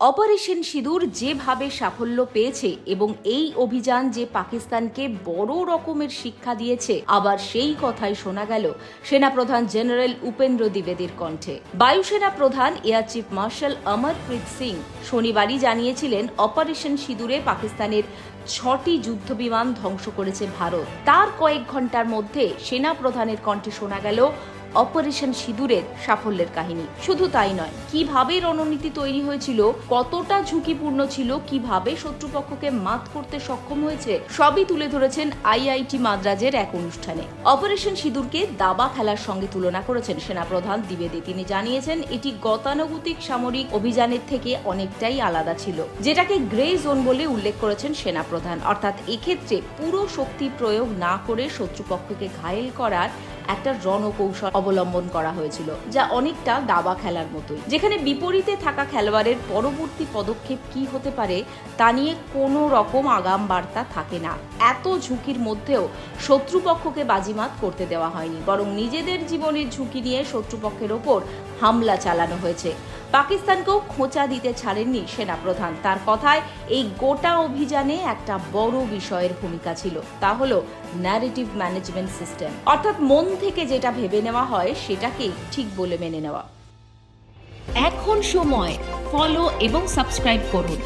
Operation সিঁদুর যেভাবে সাফল্য পেয়েছে এবং এই অভিযান যে পাকিস্তানকে বড় রকমের শিক্ষা দিয়েছে, আবার সেই কথাই শোনা গেল সেনাপ্রধান জেনারেল উপেন্দ্র দ্বিবেদীর কণ্ঠে। বায়ুসেনা প্রধান air chief marshal Amarpreet Singh শনিবারই জানিয়েছিলেন, অপারেশন সিঁদুরে পাকিস্তানের ছটি যুদ্ধবিমান ধ্বংস করেছে ভারত। তার কয়েক ঘণ্টার মধ্যে সেনা প্রধানের কণ্ঠে শোনা গেল অপারেশন সিঁদুরের সাফল্যের কাহিনী। শুধু তাই নয়, কীভাবে রণনীতি তৈরি হয়েছিল, কতটা ঝুঁকিপূর্ণ ছিল, কীভাবে শত্রুপক্ষকে মাত করতে সক্ষম হয়েছে, সবই তুলে ধরেছেন আইআইটি মাদ্রাজের এক অনুষ্ঠানে। অপারেশন সিঁদুরকে দাবা খেলার সঙ্গে তুলনা করেছেন সেনাপ্রধান দ্বিবেদী। তিনি জানিয়েছেন, এটি গতানুগতিক সামরিক অভিযানের থেকে অনেকটাই আলাদা ছিল, যেটাকে গ্রে জোন বলে উল্লেখ করেছেন সেনাপ্রধান। অর্থাৎ এক্ষেত্রে পুরো শক্তি প্রয়োগ না করে শত্রুপক্ষকে ঘায়েল করার একটা রণকৌশল অবলম্বন করা হয়েছিল, যা অনেকটা দাবা খেলার মতোই। যেখানে বিপরীতে থাকা খেলোয়াড়ের পরবর্তী পদক্ষেপ কি হতে পারে, তা নিয়ে কোনো রকম আগাম বার্তা থাকে না। এত ঝুঁকির মধ্যেও শত্রুপক্ষকে বাজিমাত করতে দেওয়া হয়নি, বরং নিজেদের জীবনের ঝুঁকি নিয়ে শত্রুপক্ষের ওপর হামলা চালানো হয়েছে। পাকিস্তানকেও খোঁচা দিতে ছাড়েননি সেনাপ্রধান। তার কথায় এই গোটা অভিযানে একটা বড় বিষয়ের ভূমিকা ছিল। তা হল ন্যারেটিভ ম্যানেজমেন্ট সিস্টেম অর্থাৎ মন থেকে যেটা ভেবে নেওয়া হয় সেটাকে ঠিক বলে মেনে নেওয়া। এখন সময়। ফলো এবং সাবস্ক্রাইব করুন।